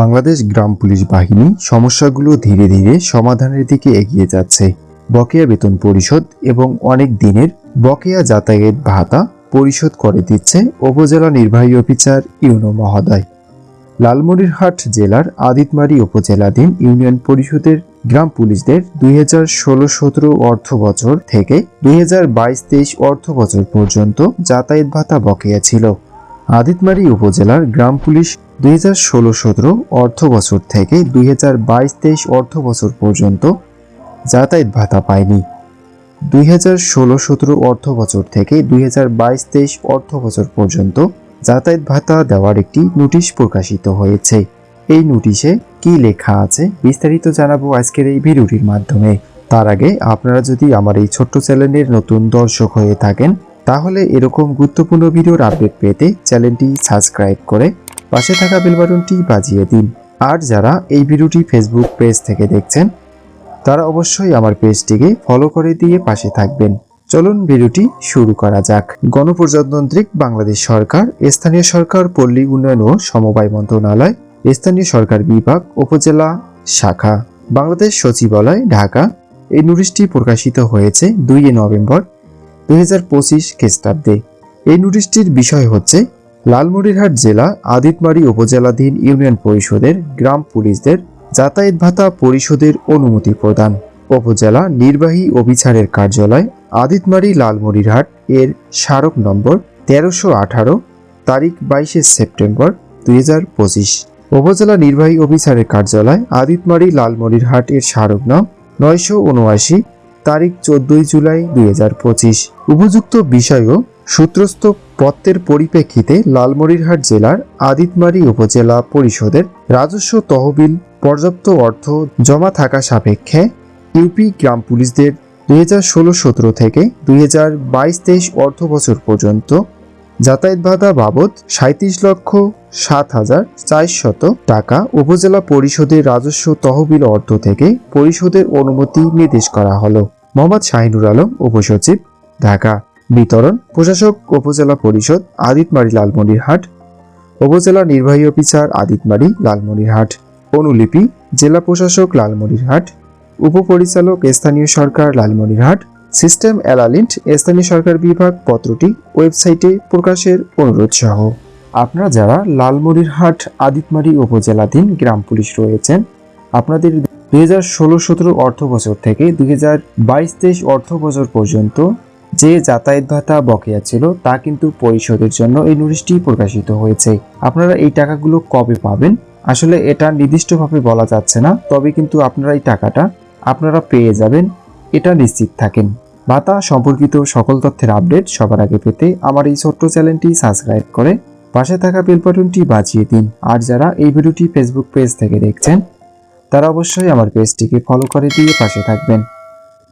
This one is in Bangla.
বাংলাদেশ গ্রাম পুলিশ বাহিনী সমস্যাগুলো ধীরে ধীরে সমাধানের দিকে এগিয়ে যাচ্ছে। বকেয়া বেতন পরিশোধ এবং অনেক দিনের বকেয়া যাতায়াত ভাতা পরিশোধ করে দিচ্ছে উপজেলা নির্বাহী অফিসার ইউনো মহোদয়। লালমনিরহাট জেলার আদিতমারি উপজেলাধীন ইউনিয়ন পরিষদের গ্রাম পুলিশদের দুই হাজার ষোলো সতেরো অর্থ বছর থেকে দুই হাজার বাইশ তেইশ অর্থ বছর পর্যন্ত যাতায়াত ভাতা বকেয়া ছিল। আদিতমারি উপজেলার গ্রাম পুলিশ দুই হাজার ষোলো সতেরো অর্থ বছর থেকে দুই হাজার বাইশ তেইশ অর্থ বছর পর্যন্ত যাতায়াত ভাতা পায়নি। দুই হাজার ষোলো সতেরো অর্থ বছর থেকে দুই হাজার বাইশ তেইশ অর্থ বছর পর্যন্ত যাতায়াত ভাতা দেওয়ার একটি নোটিশ প্রকাশিত হয়েছে। এই নোটিশে কি লেখা আছে বিস্তারিত জানাব আজকের এই ভিডিওটির মাধ্যমে। তার আগে আপনারা যদি আমার এই ছোট্ট চ্যানেলের নতুন দর্শক হয়ে থাকেন, তাহলে এরকম গুরুত্বপূর্ণ ভিডিওর আপডেট পেতে চ্যানেলটি সাবস্ক্রাইব করে পাশে থাকা বেল বাটনটি বাজিয়ে দিন। আর যারা এই ভিডিওটি ফেসবুক পেজ থেকে দেখছেন, তারা অবশ্যই আমার পেজটিকে ফলো করে দিয়ে পাশে থাকবেন। চলুন ভিডিওটি শুরু করা যাক। গণপ্রজাতন্ত্রিক বাংলাদেশ সরকার, স্থানীয় সরকার, পল্লী উন্নয়ন ও সমবায় মন্ত্রণালয়, স্থানীয় সরকার বিভাগ, উপজেলা, শাখা, বাংলাদেশ সচিবালয়, ঢাকা। এই নোটিশটি প্রকাশিত হয়েছে দুই নভেম্বর দুই হাজার পঁচিশ খ্রিস্টাব্দে। এই নোটিশটির বিষয় হচ্ছে লালমনিরহাট জেলা আদিতমারি উপজেলাধীন ইউনিয়ন পরিষদের গ্রাম পুলিশদের যাতায়াত ভাতা পরিশোধের অনুমতি প্রদান। উপজেলা নির্বাহী অফিসারের কার্যালয় আদিতমারি লালমনিরহাট এর স্মারক নম্বর তেরোশো আঠারো, তারিখ বাইশে সেপ্টেম্বর দুই হাজার পঁচিশ। উপজেলা নির্বাহী অফিসারের কার্যালয় আদিতমারি লালমনিরহাট এর স্মারক নাম নয়শো উনআশি, তারিখ চোদ্দই জুলাই দুই হাজার পঁচিশ। উপযুক্ত বিষয় ও সূত্রস্থ পত্রের পরিপ্রেক্ষিতে লালমনিরহাট জেলার আদিতমারি উপজেলা পরিষদের রাজস্ব তহবিল, পর্যাপ্ত অর্থ জমা থাকা সাপেক্ষে ইউপি গ্রাম পুলিশদের দুই হাজার ষোলো সতেরো থেকে দুই হাজার বাইশ তেইশ অর্থ বছর পর্যন্ত যাতায়াত ভাতা বাবদ সাঁত্রিশ লক্ষ সাত হাজার চারশত টাকা উপজেলা পরিষদের রাজস্ব তহবিল অর্থ থেকে পরিষদের অনুমতি নির্দেশ করা হলো। মোহাম্মদ শাহিনুর আলম, উপসচিব, ঢাকা। বিতরণ, প্রশাসক, উপজেলা পরিষদ, আদিতমারি লালমনিরহাট, উপজেলা নির্বাহী অফিসার, আদিতমারি লালমনিরহাট। অনুলিপি, জেলা প্রশাসক, লালমনিরহাট। উপপরিচালক, স্থানীয় সরকার, লালমনিরহাট। সিস্টেম অ্যালালিন্ট, স্থানীয় সরকার বিভাগ, পত্রটি ওয়েবসাইটে প্রকাশের অনুরোধ সহ। আপনারা যারা লালমনিরহাট, আদিতমারি উপজেলাধীন গ্রাম পুলিশ রয়েছেন, আপনাদের দুই হাজার ষোলো সতেরো অর্থ বছর থেকে দুই হাজার বাইশ তেইশ অর্থ বছর পর্যন্ত যে যাতায়াত ভাতা বকেয়া ছিল, তা কিন্তু পরিশোধের জন্য এই নোটিশটি প্রকাশিত হয়েছে। আপনারা এই টাকাগুলো কবে পাবেন? আসলে এটা নির্দিষ্টভাবে বলা যাচ্ছে না, তবে কিন্তু আপনারা এই টাকাটা আপনারা পেয়ে যাবেন। এটা নিশ্চিত থাকেন। ভাতা সম্পর্কিত সকল তথ্যের আপডেট সবার আগে পেতে আমার এই ছোট্ট চ্যানেলটি সাবস্ক্রাইব করে পাশে থাকা বেল বাটনটি বাজিয়ে দিন। আর যারা এই ভিডিওটি ফেসবুক পেজ থেকে দেখছেন, তারা অবশ্যই আমার পেজটিকে ফলো করে দিয়ে পাশে থাকবেন।